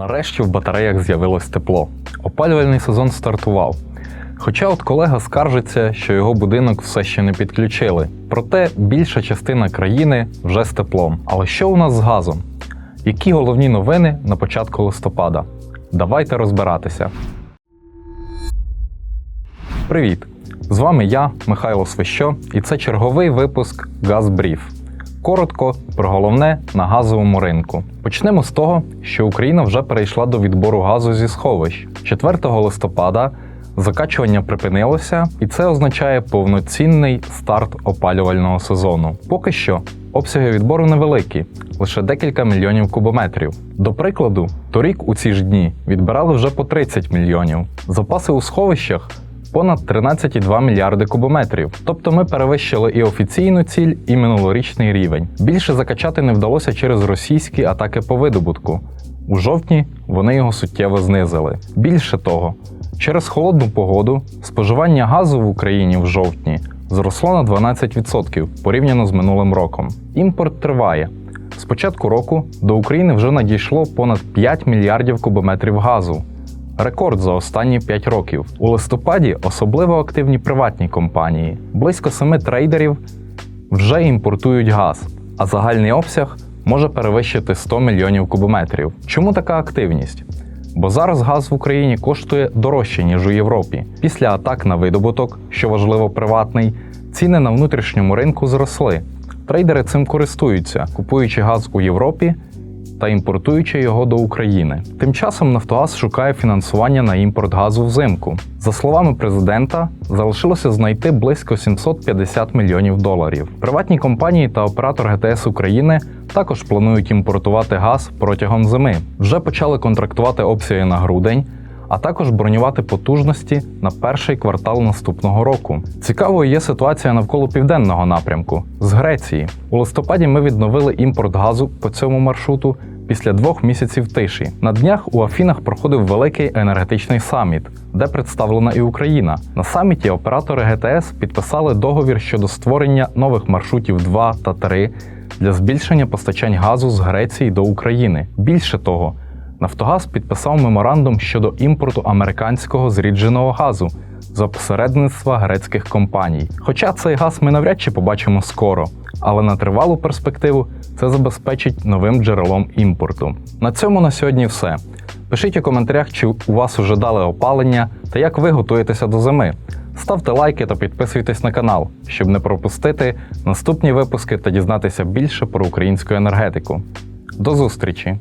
Нарешті в батареях з'явилось тепло. Опалювальний сезон стартував. Хоча от колега скаржиться, що його будинок все ще не підключили. Проте більша частина країни вже з теплом. Але що у нас з газом? Які головні новини на початку листопада? Давайте розбиратися. Привіт! З вами я, Михайло Свищо, і це черговий випуск Газбріф. Коротко про головне на газовому ринку. Почнемо з того, що Україна вже перейшла до відбору газу зі сховищ. 4 листопада закачування припинилося, і це означає повноцінний старт опалювального сезону. Поки що обсяги відбору невеликі, лише декілька мільйонів кубометрів. До прикладу, торік у ці ж дні відбирали вже по 30 мільйонів. Запаси у сховищах понад 13,2 мільярди кубометрів. Тобто ми перевищили і офіційну ціль, і минулорічний рівень. Більше закачати не вдалося через російські атаки по видобутку. У жовтні вони його суттєво знизили. Більше того, через холодну погоду споживання газу в Україні в жовтні зросло на 12% порівняно з минулим роком. Імпорт триває. З початку року до України вже надійшло понад 5 мільярдів кубометрів газу. Рекорд за останні 5 років. У листопаді особливо активні приватні компанії. Близько 7 трейдерів вже імпортують газ, а загальний обсяг може перевищити 100 мільйонів кубометрів. Чому така активність? Бо зараз газ в Україні коштує дорожче, ніж у Європі. Після атак на видобуток, що важливо приватний, ціни на внутрішньому ринку зросли. Трейдери цим користуються, купуючи газ у Європі та імпортуючи його до України. Тим часом Нафтогаз шукає фінансування на імпорт газу взимку. За словами президента, залишилося знайти близько 750 мільйонів доларів. Приватні компанії та оператор ГТС України також планують імпортувати газ протягом зими. Вже почали контрактувати обсяги на грудень. А також бронювати потужності на перший квартал наступного року. Цікавою є ситуація навколо південного напрямку з Греції. У листопаді ми відновили імпорт газу по цьому маршруту після двох місяців тиші. На днях у Афінах проходив великий енергетичний саміт, де представлена і Україна. На саміті оператори ГТС підписали договір щодо створення нових маршрутів 2 та 3 для збільшення постачань газу з Греції до України. Більше того, Нафтогаз підписав меморандум щодо імпорту американського зрідженого газу за посередництва грецьких компаній. Хоча цей газ ми навряд чи побачимо скоро, але на тривалу перспективу це забезпечить новим джерелом імпорту. На цьому на сьогодні все. Пишіть у коментарях, чи у вас уже дали опалення та як ви готуєтеся до зими. Ставте лайки та підписуйтесь на канал, щоб не пропустити наступні випуски та дізнатися більше про українську енергетику. До зустрічі!